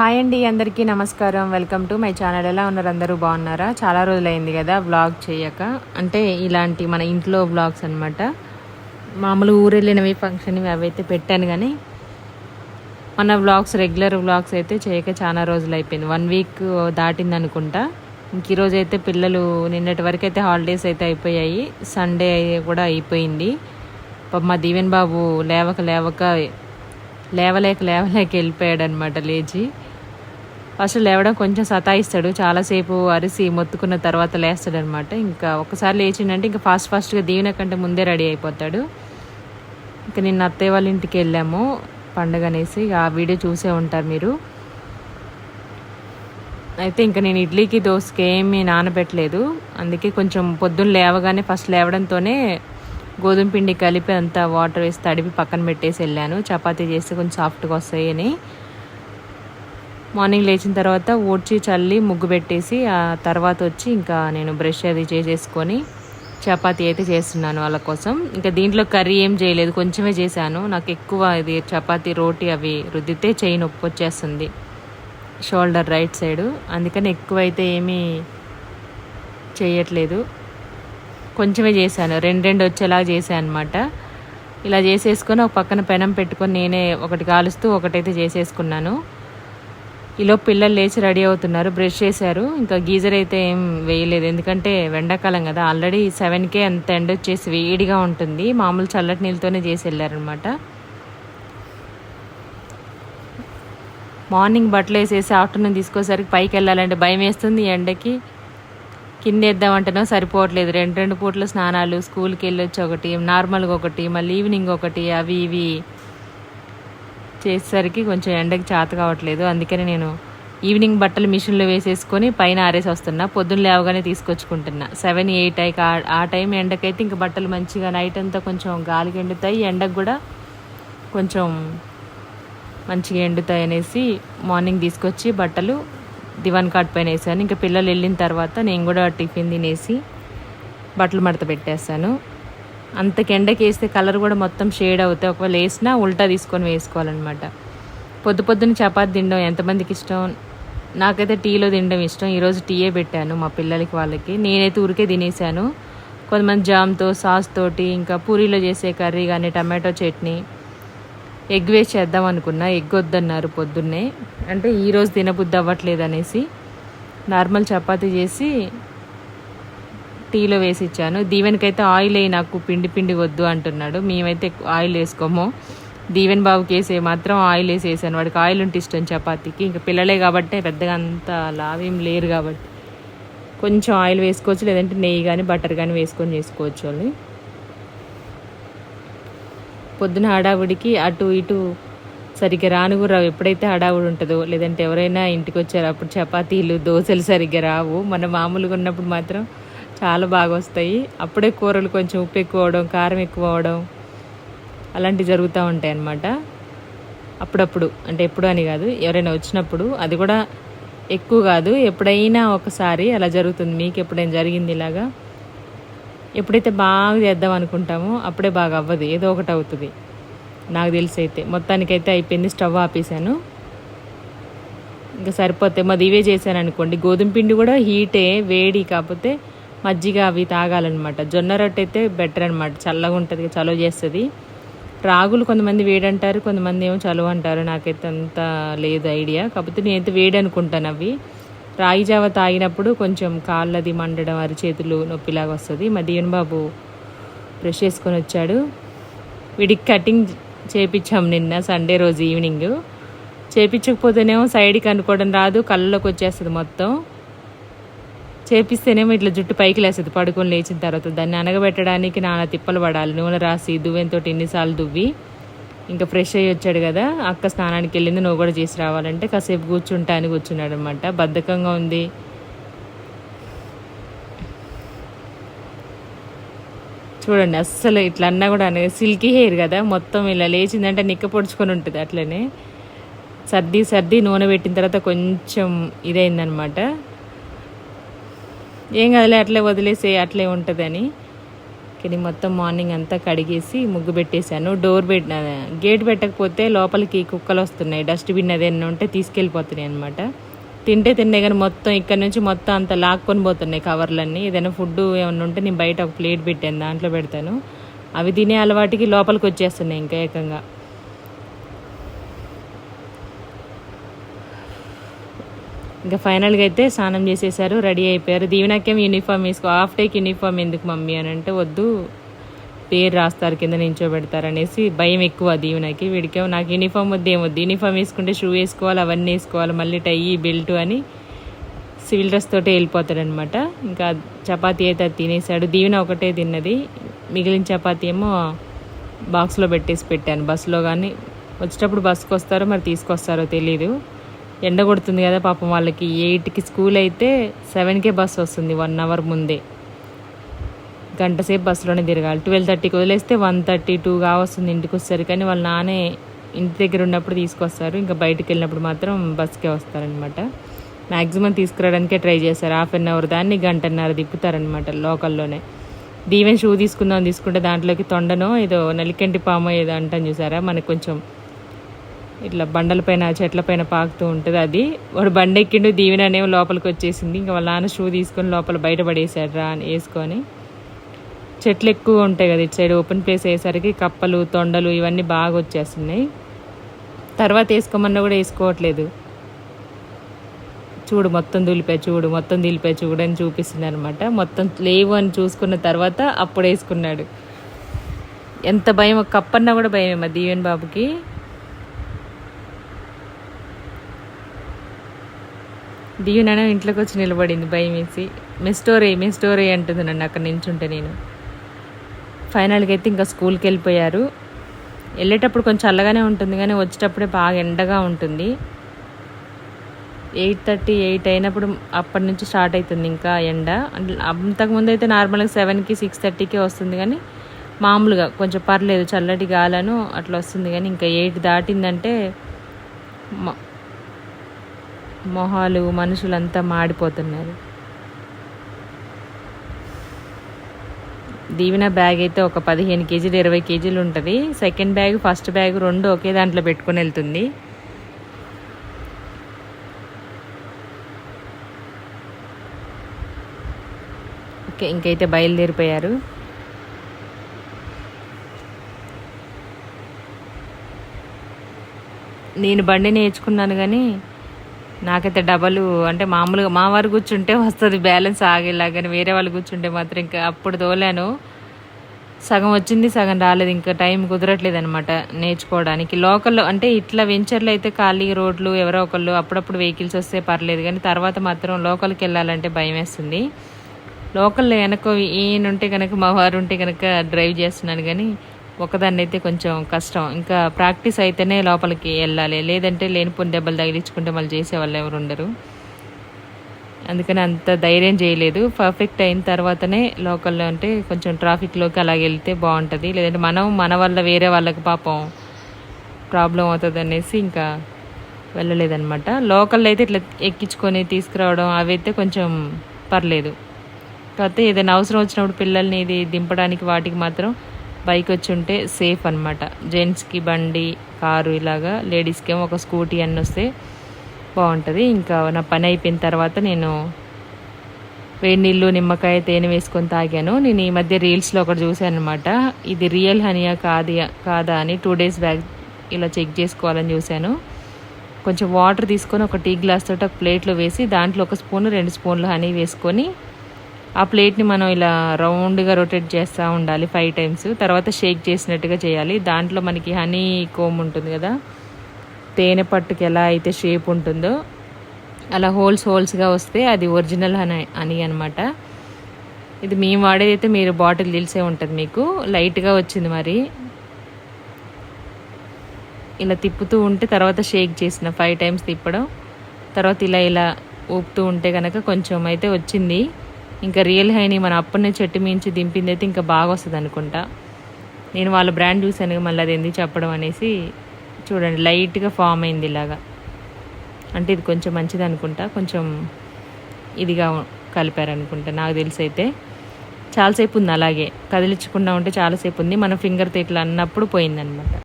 Hi అండి అందరికీ నమస్కారం. Welcome to my channel. ఎలా ఉన్నారు? అందరూ బాగున్నారా? చాలా రోజులైంది కదా వ్లాగ్ చేయక. అంటే ఇలాంటి మన ఇంట్లో వ్లాగ్స్ అనమాట మామూలు ఊరు వెళ్ళినవి ఫంక్షన్ అవి అయితే పెట్టాను కానీ మన వ్లాగ్స్ రెగ్యులర్ వ్లాగ్స్ అయితే చేయక చాలా రోజులు అయిపోయింది వన్ వీక్ దాటింది అనుకుంటా. ఇంక ఈరోజు అయితే పిల్లలు నిన్నటి వరకు అయితే హాలిడేస్ అయితే అయిపోయాయి. సండే కూడా అయిపోయింది. మా దీవెన్ బాబు లేవక లేవక లేవలేక లేవలేక వెళ్ళిపోయాడు అనమాట లేచి. ఫస్ట్ లేవడం కొంచెం సతాయిస్తాడు. చాలాసేపు అరిసి మొత్తుకున్న తర్వాత లేస్తాడు అనమాట ఇంకా ఒకసారి లేచిండంటే ఇంకా ఫాస్ట్ ఫాస్ట్గా దీవెన కంటే ముందే రెడీ అయిపోతాడు. ఇంకా నిన్న అత్తయ్య వాళ్ళ ఇంటికి వెళ్ళాము. పండగ అనేసి ఆ వీడియో చూసే ఉంటారు మీరు. అయితే ఇంకా నేను ఇడ్లీకి దోశకి ఏమీ నానబెట్టలేదు. అందుకే కొంచెం పొద్దున్న లేవగానే ఫస్ట్ లేవడంతోనే గోధుమ పిండి కలిపి అంతా వాటర్ వేసి తడిపి పక్కన పెట్టేసి వెళ్ళాను. చపాతీ చేస్తే కొంచెం సాఫ్ట్గా వస్తాయని మార్నింగ్ లేచిన తర్వాత ఊడ్చి చల్లి ముగ్గు పెట్టేసి ఆ తర్వాత వచ్చి ఇంకా నేను బ్రష్ అది చేసేసుకొని చపాతీ అయితే చేస్తున్నాను వాళ్ళ కోసం. ఇంకా దీంట్లో కర్రీ ఏం చేయలేదు కొంచెమే చేశాను. నాకు ఎక్కువ ఇది చపాతీ రోటీ అవి రుద్దితే చేయి నొప్పి వచ్చేస్తుంది షోల్డర్ రైట్ సైడు. అందుకని ఎక్కువైతే ఏమీ చేయట్లేదు. కొంచెమే చేశాను రెండు రెండు వచ్చేలా చేశాను అనమాట ఇలా చేసేసుకొని ఒక పక్కన పెనం పెట్టుకొని నేనే ఒకటి కాలుస్తూ ఒకటైతే చేసేసుకున్నాను. ఈలో పిల్లలు లేచి రెడీ అవుతున్నారు బ్రష్ చేశారు. ఇంకా గీజర్ అయితే ఏం వేయలేదు. ఎందుకంటే ఎండాకాలం కదా. ఆల్రెడీ సెవెన్కే అంత ఎండ వచ్చేసి వేడిగా ఉంటుంది. మామూలు చల్లటి నీళ్ళతోనే చేసి వెళ్ళారనమాట మార్నింగ్ బట్టలు వేసేసి ఆఫ్టర్నూన్ తీసుకోసరికి పైకి వెళ్ళాలంటే భయం వేస్తుంది ఎండకి. కింద వేద్దామంటేనో సరిపోవట్లేదు. రెండు రెండు పూట్ల స్నానాలు స్కూల్కి వెళ్ళొచ్చి ఒకటి నార్మల్గా ఒకటి మళ్ళీ ఈవినింగ్ ఒకటి అవి ఇవి. చేసేసరికి కొంచెం ఎండకి చేత కావట్లేదు. అందుకని నేను ఈవినింగ్ బట్టలు మిషన్లో వేసేసుకొని పైన ఆరేసి వస్తున్నా. పొద్దున్న లేవగానే తీసుకొచ్చుకుంటున్నా. సెవెన్ ఎయిట్ అయి ఆ టైం ఎండకైతే ఇంక బట్టలు మంచిగా నైట్ అంతా కొంచెం గాలికి ఎండుతాయి. ఎండకు కూడా కొంచెం మంచిగా ఎండుతాయి అనేసి మార్నింగ్ తీసుకొచ్చి బట్టలు దివాన్ కాట్ పైన వేసాను. ఇంకా పిల్లలు వెళ్ళిన తర్వాత నేను కూడా టిఫిన్ తినేసి బట్టలు మడత పెట్టేస్తాను. అంతకి ఎండకి వేస్తే కలర్ కూడా మొత్తం షేడ్ అవుతాయి. ఒకవేళ వేసినా ఉల్టా తీసుకొని వేసుకోవాలన్నమాట. పొద్దు పొద్దున్న చపాతి తినడం ఎంతమందికి ఇష్టం? నాకైతే టీలో తినడం ఇష్టం. ఈరోజు టీయే పెట్టాను మా పిల్లలకి వాళ్ళకి. నేనైతే ఊరికే తినేసాను. కొంతమంది జామ్తో సాస్ తోటి ఇంకా పూరీలో చేసే కర్రీ కానీ టమాటో చట్నీ ఎగ్ వేసి చేద్దాం అనుకున్నా. ఎగ్ వద్దన్నారు పొద్దున్నే. అంటే ఈరోజు తినబుద్ధి అవ్వట్లేదు అనేసి నార్మల్ చపాతీ చేసి టీలో వేసి ఇచ్చాను దీవెనకైతే ఆయిల్ అయ్యి నాకు పిండి పిండి వద్దు అంటున్నాడు. మేమైతే ఆయిల్ వేసుకోము. దీవెన్ బాబుకి వేసే మాత్రం ఆయిల్ వేసి వేసాను. వాడికి ఆయిల్ ఉంటే ఇష్టం చపాతీకి. ఇంకా పిల్లలే కాబట్టి పెద్దగా అంత లావేం లేరు కాబట్టి. కొంచెం ఆయిల్ వేసుకోవచ్చు. లేదంటే నెయ్యి కానీ బటర్ కానీ వేసుకొని చేసుకోవచ్చు అని పొద్దున హడావుడికి అటు ఇటు సరిగ్గా రాను కూడా రావు. ఎప్పుడైతే హడావుడు ఉంటుందో లేదంటే ఎవరైనా ఇంటికి వచ్చారు అప్పుడు చపాతీలు దోశలు సరిగ్గా రావు. మన మామూలుగా ఉన్నప్పుడు మాత్రం చాలా బాగా వస్తాయి అప్పుడే కూరలు కొంచెం ఉప్పు ఎక్కువ అవడం కారం ఎక్కువ అవడం అలాంటివి జరుగుతూ ఉంటాయి అన్నమాట. అప్పుడప్పుడు అంటే ఎప్పుడు అని కాదు ఎవరైనా వచ్చినప్పుడు అది కూడా ఎక్కువ కాదు. ఎప్పుడైనా ఒకసారి అలా జరుగుతుంది. మీకు ఎప్పుడైనా జరిగింది ఇలాగా? ఎప్పుడైతే బాగా చేద్దాం అనుకుంటామో అప్పుడే బాగా అవ్వదు. ఏదో ఒకటి అవుతుంది. నాకు తెలిసి అయితే మొత్తానికైతే అయిపోయింది. స్టవ్ ఆపేసాను ఇంకా సరిపోతే మాది ఇవే చేశాను అనుకోండి. గోధుమ పిండి కూడా హీటే వేడి కాకపోతే మజ్జిగ అవి తాగాలన్నమాట. జొన్న రొట్టె అయితే బెటర్ అనమాట చల్లగా ఉంటుంది చలువ చేస్తుంది. రాగులు కొంతమంది వేడంటారు కొంతమంది ఏమో చలువ అంటారు. నాకైతే అంత లేదు ఐడియా. కాకపోతే నేనైతే వేడి అనుకుంటాను అవి. రాగి జావ తాగినప్పుడు కొంచెం కాళ్ళది మండడం అరిచేతులు నొప్పిలాగా వస్తుంది. మా దీవెన్ బాబు బ్రష్ చేసుకొని వచ్చాడు. వీడికి కటింగ్ చేపించాం నిన్న సండే రోజు ఈవినింగ్ చేపించకపోతేనేమో సైడ్కి అనుకోవడం రాదు. కళ్ళలోకి వచ్చేస్తుంది మొత్తం. చేపిస్తేనేమో ఇట్లా జుట్టు పైకి లేస్తుంది పడుకొని లేచిన తర్వాత దాన్ని అనగబెట్టడానికి నాన్న తిప్పలు పడాలి. నూనె రాసి దువ్వెంతో ఎన్నిసార్లు దువ్వి ఇంకా ఫ్రెష్ అయ్యి వచ్చాడు కదా. అక్క స్నానానికి వెళ్ళింది. నువ్వు కూడా చేసి రావాలంటే కాసేపు కూర్చుంటా అని కూర్చున్నాడు అనమాట బద్ధకంగా ఉంది. చూడండి అస్సలు ఇట్లా అన్నా కూడా సిల్కీ హెయిర్ కదా. మొత్తం ఇలా లేచిందంటే నిక్క పొడుచుకొని ఉంటుంది అట్లనే. సర్ది సర్ది నూనె పెట్టిన తర్వాత కొంచెం ఇదైందనమాట. ఏం కదలే అట్లే వదిలేసే అట్లే ఉంటుందని. కానీ మొత్తం మార్నింగ్ అంతా కడిగేసి ముగ్గు పెట్టేశాను. డోర్ పెట్ గేట్ పెట్టకపోతే లోపలికి కుక్కలు వస్తున్నాయి. డస్ట్బిన్ అదేమన్నా ఉంటే తీసుకెళ్ళిపోతున్నాయి అనమాట తింటే తిన్నే కానీ మొత్తం ఇక్కడ నుంచి మొత్తం అంత లాక్కొని పోతున్నాయి కవర్లన్నీ. ఏదైనా ఫుడ్ ఏమన్నా ఉంటే నేను బయట ఒక ప్లేట్ పెట్టాను దాంట్లో పెడతాను. అవి తినే అలవాటికి లోపలికి వచ్చేస్తున్నాయి ఇంకా ఏకంగా. ఇంకా ఫైనల్గా అయితే స్నానం చేసేసారు రెడీ అయిపోయారు. దీవెనకేం యూనిఫామ్ వేసుకో హాఫ్ డేకి యూనిఫామ్ ఎందుకు మమ్మీ అని అంటే వద్దు పేరు రాస్తారు కింద నించోబెడతారు అనేసి భయం ఎక్కువ దీవెనకి. వీడికేమో నాకు యూనిఫామ్ వద్దు ఏమొద్దు యూనిఫామ్ వేసుకుంటే షూ వేసుకోవాలి అవన్నీ వేసుకోవాలి మళ్ళీ టై బెల్ట్ అని సివిల్ డ్రెస్ తోటే వెళ్ళిపోతాడనమాట. ఇంకా చపాతీ అయితే అది తినేసాడు దీవెన ఒకటే తిన్నది. మిగిలిన చపాతీ ఏమో బాక్స్లో పెట్టేసి పెట్టాను. బస్సులో కానీ వచ్చేటప్పుడు బస్సుకు వస్తారో మరి తీసుకొస్తారో తెలీదు. ఎండ కొడుతుంది కదా పాపం వాళ్ళకి. ఎయిట్కి స్కూల్ అయితే సెవెన్కే బస్సు వస్తుంది వన్ అవర్ ముందే. గంట సేపు బస్సులోనే తిరగాలి. ట్వెల్వ్ థర్టీకి వదిలేస్తే వన్ థర్టీ టూగా వస్తుంది ఇంటికి వస్తారు. కానీ వాళ్ళ నానే ఇంటి దగ్గర ఉన్నప్పుడు తీసుకొస్తారు. ఇంకా బయటికి వెళ్ళినప్పుడు మాత్రం బస్కే వస్తారనమాట. మ్యాక్సిమం తీసుకురావడానికే ట్రై చేస్తారు. హాఫ్ అన్ అవర్ దాన్ని గంటన్నర తిప్పుతారనమాట లోకల్లోనే. దీవెన్ షూ తీసుకుందాం తీసుకుంటే దాంట్లోకి తొండనో ఏదో నలికంటి పామో ఏదో అంటాను చూసారా? మనకు కొంచెం ఇట్లా బండల పైన చెట్ల పైన పాకుతూ ఉంటుంది అది. వాడు బండి ఎక్కిండు దీవెన అనేవి లోపలికి వచ్చేసింది. ఇంకా వాళ్ళ నాన్న షూ తీసుకొని లోపల బయటపడేసాడు రా అని వేసుకొని. చెట్లు ఎక్కువ ఉంటాయి కదా ఇటు సైడ్ ఓపెన్ ప్లేస్ అయ్యేసరికి కప్పలు తొండలు ఇవన్నీ బాగా వచ్చేస్తున్నాయి. తర్వాత వేసుకోమన్నా కూడా వేసుకోవట్లేదు. చూడు మొత్తం దులిపే చూడు మొత్తం దులిపే చూడు అని చూపిస్తుంది అనమాట మొత్తం లేవు అని చూసుకున్న తర్వాత అప్పుడు వేసుకున్నాడు. ఎంత భయం ఒక కప్పన్నా కూడా భయమే మా దీవెన్ బాబుకి దీవెన ఇంట్లోకి వచ్చి నిలబడింది భయం వేసి మెస్టోరీ మెస్టోరీ అంటుంది నన్ను అక్కడ నించుంటే నేను. ఫైనల్గా అయితే ఇంకా స్కూల్కి వెళ్ళిపోయారు వెళ్ళేటప్పుడు కొంచెం చల్లగానే ఉంటుంది కానీ వచ్చేటప్పుడే బాగా ఎండగా ఉంటుంది. ఎయిట్ థర్టీ ఎయిట్ అయినప్పుడు అప్పటి నుంచి స్టార్ట్ అవుతుంది ఇంకా ఎండ. అంతకుముందు అయితే నార్మల్గా సెవెన్కి సిక్స్ థర్టీకి వస్తుంది కానీ మామూలుగా కొంచెం పర్లేదు. చల్లటి గాలను అట్లా వస్తుంది కానీ ఇంకా ఎయిట్ దాటిందంటే మొహాలు మనుషులంతా మాడిపోతున్నారు. దీవెన బ్యాగ్ అయితే ఒక పదిహేను కేజీలు ఇరవై కేజీలు ఉంటుంది. సెకండ్ బ్యాగ్ ఫస్ట్ బ్యాగ్ రెండు ఒకే దాంట్లో పెట్టుకొని వెళ్తుంది. ఓకే ఇంకైతే బయలుదేరిపోయారు. నేను బండి నేర్చుకున్నాను కానీ నాకైతే డబల్ అంటే మామూలుగా మా వారు కూర్చుంటే వస్తుంది బ్యాలెన్స్ ఆగేలా కానీ వేరే వాళ్ళు కూర్చుంటే మాత్రం ఇంకా అప్పుడు తోలాను. సగం వచ్చింది సగం రాలేదు ఇంకా టైం కుదరట్లేదు అనమాట నేర్చుకోవడానికి. లోకల్లో అంటే ఇట్లా వెంచర్లు అయితే ఖాళీ రోడ్లు ఎవరో ఒకళ్ళు అప్పుడప్పుడు వెహికల్స్ వస్తే పర్లేదు కానీ తర్వాత మాత్రం లోకల్కి వెళ్ళాలంటే భయం వేస్తుంది లోకల్లో వెనక ఈయన ఉంటే కనుక మా వారు ఉంటే కనుక డ్రైవ్ చేస్తున్నాను కానీ ఒకదాన్ని అయితే కొంచెం కష్టం. ఇంకా ప్రాక్టీస్ అయితేనే లోపలికి వెళ్ళాలి. లేదంటే లేనిపోని దెబ్బలు తగిలించుకుంటే మళ్ళీ చేసేవాళ్ళు ఎవరు ఉండరు. అందుకని అంత ధైర్యం చేయలేదు. పర్ఫెక్ట్ అయిన తర్వాతనే లోకల్లో అంటే కొంచెం ట్రాఫిక్లోకి అలాగే వెళ్తే బాగుంటుంది. లేదంటే మనం మన వల్ల వేరే వాళ్ళకి పాపం ప్రాబ్లం అవుతుంది అనేసి ఇంకా వెళ్ళలేదన్నమాట. లోకల్లో అయితే ఇట్లా ఎక్కించుకొని తీసుకురావడం అవి అయితే కొంచెం పర్లేదు. కాకపోతే ఏదైనా అవసరం వచ్చినప్పుడు పిల్లల్ని ఇది దింపడానికి వాటికి మాత్రం బైక్ వచ్చి ఉంటే సేఫ్ అనమాట జెంట్స్కి బండి కారు ఇలాగా లేడీస్కి ఏమో ఒక స్కూటీ అన్నీ వస్తే బాగుంటుంది. ఇంకా నా పని అయిపోయిన తర్వాత నేను వేడి నీళ్ళు నిమ్మకాయ తేనె వేసుకొని తాగాను. నేను ఈ మధ్య రీల్స్లో ఒకటి చూశాను అనమాట ఇది రియల్ హనీయా కాది కాదా అని టూ డేస్ బ్యాక్ ఇలా చెక్ చేసుకోవాలని చూశాను. కొంచెం వాటర్ తీసుకొని ఒక టీ గ్లాస్ తోటి ఒక ప్లేట్లో వేసి దాంట్లో ఒక స్పూన్ రెండు స్పూన్లు హనీ వేసుకొని ఆ ప్లేట్ని మనం ఇలా రౌండ్గా రొటేట్ చేస్తూ ఉండాలి ఫైవ్ టైమ్స్ తర్వాత షేక్ చేసినట్టుగా చేయాలి. దాంట్లో మనకి హనీ కోమ్ ఉంటుంది కదా? తేనె పట్టుకి ఎలా అయితే షేప్ ఉంటుందో అలా హోల్స్ హోల్స్గా వస్తే అది ఒరిజినల్ హనీ హనీ అనమాట ఇది మేము వాడేది అయితే మీరు బాటిల్ తెలిసే ఉంటుంది మీకు. లైట్గా వచ్చింది మరి. ఇలా తిప్పుతూ ఉంటే తర్వాత షేక్ చేసిన ఫైవ్ టైమ్స్ తిప్పడం. తర్వాత ఇలా ఇలా ఊపుతూ ఉంటే కనుక కొంచెం అయితే వచ్చింది. ఇంకా రియల్ హైని మన అప్పటినే చెట్టు మించి దింపింది అయితే ఇంకా బాగా వస్తుంది అనుకుంటా. నేను వాళ్ళ బ్రాండ్ చూశాను మళ్ళీ అది ఎందుకు చెప్పడం అనేసి చూడండి లైట్గా ఫామ్ అయింది ఇలాగా. అంటే ఇది కొంచెం మంచిది అనుకుంటా కొంచెం ఇదిగా కలిపారనుకుంటా నాకు తెలిసి అయితే. చాలాసేపు ఉంది అలాగే కదిలించకుండా ఉంటే చాలాసేపు ఉంది. మన ఫింగర్తో ఇట్లా అన్నప్పుడు పోయిందనమాట